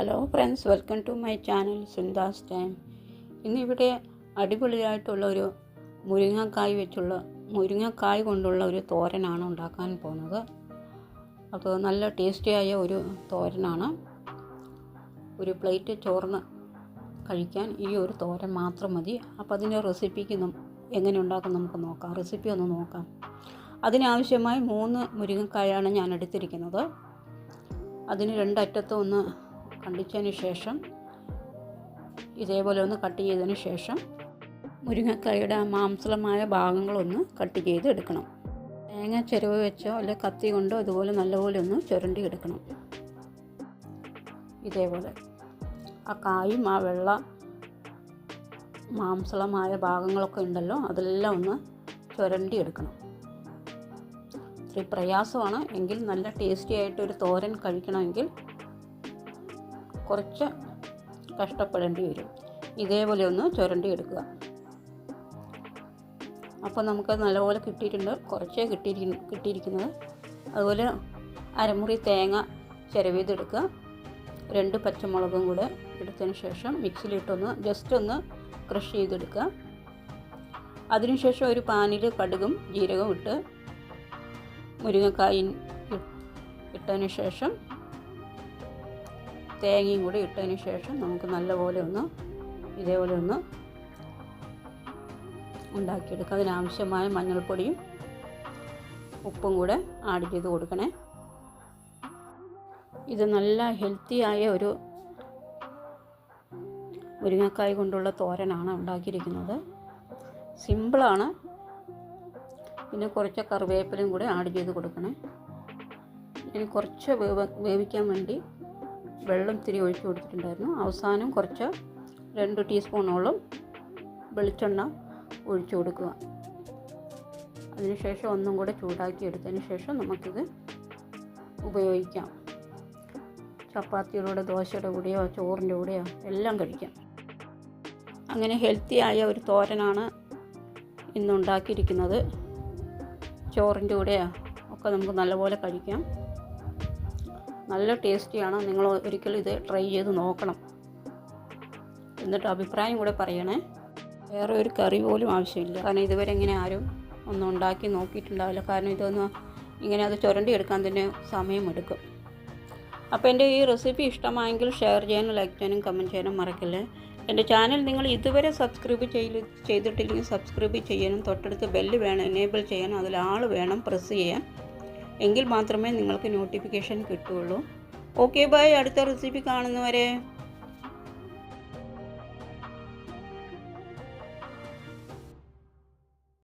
Hello friends welcome to my channel Sundas time ഇന്നിവിടെ അടിപൊളിയായിട്ടുള്ള ഒരു മുരിങ്ങക്കായ് വെച്ചുള്ള മുരിങ്ങക്കായ് കൊണ്ടുള്ള ഒരു തോരനാണ് ഉണ്ടാക്കാൻ പോകുന്നത്. അപ്പോൾ നല്ല ടേസ്റ്റിയായ ഒരു തോരനാണ്. ഒരു പ്ലേറ്റ് ചോറിന് കഴിക്കാൻ ഈ ഒരു തോരൻ മാത്രം മതി. അപ്പോൾ അതിന്റെ റെസിപ്പിക്ക് എങ്ങനെ ഉണ്ടാക്കും നമുക്ക് നോക്കാം. റെസിപ്പി ഒന്ന് നോക്കാം. അതിനാവശ്യമായി മൂന്ന് മുരിങ്ങക്കായാണ് ഞാൻ എടുത്തിരിക്കുന്നത്. അതിന് രണ്ടറ്റത്തും ഒന്ന് കണ്ടിച്ചതിന് ശേഷം ഇതേപോലെ ഒന്ന് കട്ട് ചെയ്തതിന് ശേഷം മുരിങ്ങക്കായുടെ മാംസളമായ ഭാഗങ്ങളൊന്ന് കട്ട് ചെയ്ത് എടുക്കണം തേങ്ങ ചെരുവ് വെച്ചോ അല്ലെ കത്തി കൊണ്ടോ അതുപോലെ നല്ലപോലെ ഒന്ന് ചുരണ്ടി എടുക്കണം ഇതേപോലെ. ആ കായും ആ വെള്ള മാംസളമായ ഭാഗങ്ങളൊക്കെ ഉണ്ടല്ലോ അതെല്ലാം ഒന്ന് ചുരണ്ടി എടുക്കണം ഇത്തിരി പ്രയാസമാണ്. എങ്കിൽ നല്ല ടേസ്റ്റി ആയിട്ടൊരു തോരൻ കഴിക്കണമെങ്കിൽ കുറച്ച് കഷ്ടപ്പെടേണ്ടി വരും. ഇതേപോലെ ഒന്ന് ചുരണ്ടി എടുക്കുക അപ്പോൾ നമുക്ക് നല്ലപോലെ കിട്ടിയിട്ടുണ്ട്. കുറച്ചേ കിട്ടിയിരി കിട്ടിയിരിക്കുന്നത്. അതുപോലെ അരമുറി തേങ്ങ ചിരവിയതെടുക്കുക. രണ്ട് പച്ചമുളകും കൂടെ എടുത്തതിന് ശേഷം മിക്സിയിലിട്ടൊന്ന് ജസ്റ്റ് ഒന്ന് ക്രഷ് ചെയ്തെടുക്കുക. അതിനുശേഷം ഒരു പാനിൽ കടുകും ജീരകവും ഇട്ട് മുരിങ്ങക്കായും ഇട്ടതിന് ശേഷം തേങ്ങയും കൂടി ഇട്ടതിന് ശേഷം നമുക്ക് നല്ലപോലെ ഒന്ന് ഇതേപോലെ ഒന്ന് ഉണ്ടാക്കിയെടുക്കുക അതിനാവശ്യമായ മഞ്ഞൾപ്പൊടിയും ഉപ്പും കൂടെ ആഡ് ചെയ്ത് കൊടുക്കണേ. ഇത് നല്ല ഹെൽത്തിയായ ഒരു മുരിങ്ങക്കായ കൊണ്ടുള്ള തോരനാണ് ഉണ്ടാക്കിയിരിക്കുന്നത്. സിമ്പിളാണ് പിന്നെ കുറച്ച് കറിവേപ്പിലും കൂടെ ആഡ് ചെയ്ത് കൊടുക്കണേ. ഇനി കുറച്ച് വേവ വേവിക്കാൻ വേണ്ടി വെള്ളം ഇത്തിരി ഒഴിച്ച് കൊടുത്തിട്ടുണ്ടായിരുന്നു. അവസാനം കുറച്ച് രണ്ട് ടീസ്പൂണോളം വെളിച്ചെണ്ണ ഒഴിച്ചു കൊടുക്കുക. അതിനുശേഷം ഒന്നും കൂടെ ചൂടാക്കി എടുത്തതിന് ശേഷം നമുക്കിത് ഉപയോഗിക്കാം. ചപ്പാത്തിയുടെ ദോശയുടെ കൂടെയോ ചോറിന്റെ കൂടെയോ എല്ലാം കഴിക്കാം. അങ്ങനെ ഹെൽത്തിയായ ഒരു തോരനാണ് ഇന്നുണ്ടാക്കിയിരിക്കുന്നത്. ചോറിന്റെ കൂടെയോ ഒക്കെ നമുക്ക് നല്ലപോലെ കഴിക്കാം. നല്ല ടേസ്റ്റിയാണ്. നിങ്ങൾ ഒരിക്കൽ ഇത് ട്രൈ ചെയ്ത് നോക്കണം. എന്നിട്ട് അഭിപ്രായം കൂടെ പറയണേ. വേറെ ഒരു കറി പോലും ആവശ്യമില്ല. കാരണം ഇതുവരെ ഇങ്ങനെ ആരും ഒന്നും ഉണ്ടാക്കി നോക്കിയിട്ടുണ്ടാവില്ല. കാരണം ഇതൊന്ന് ഇങ്ങനെ അത് ചുരണ്ടി എടുക്കാൻ തന്നെ സമയമെടുക്കും. അപ്പോൾ എന്റെ ഈ റെസിപ്പി ഇഷ്ടമായെങ്കിൽ ഷെയർ ചെയ്യാനും ലൈക്ക് ചെയ്യാനും കമന്റ് ചെയ്യാനും മറക്കല്ലേ. എന്റെ ചാനൽ നിങ്ങൾ ഇതുവരെ സബ്സ്ക്രൈബ് ചെയ്ത് ചെയ്തിട്ടില്ലെങ്കിൽ സബ്സ്ക്രൈബ് ചെയ്യാനും തൊട്ടടുത്ത് ബെല്ല് വേണം എനേബിൾ ചെയ്യാനും അതിൽ ആൾ വേണം പ്രസ് ചെയ്യാൻ. എങ്കിൽ മാത്രമേ നിങ്ങൾക്ക് നോട്ടിഫിക്കേഷൻ കിട്ടുകയുള്ളൂ. ഓക്കെ ബൈ അടുത്ത റെസിപ്പി കാണുന്നവരെ.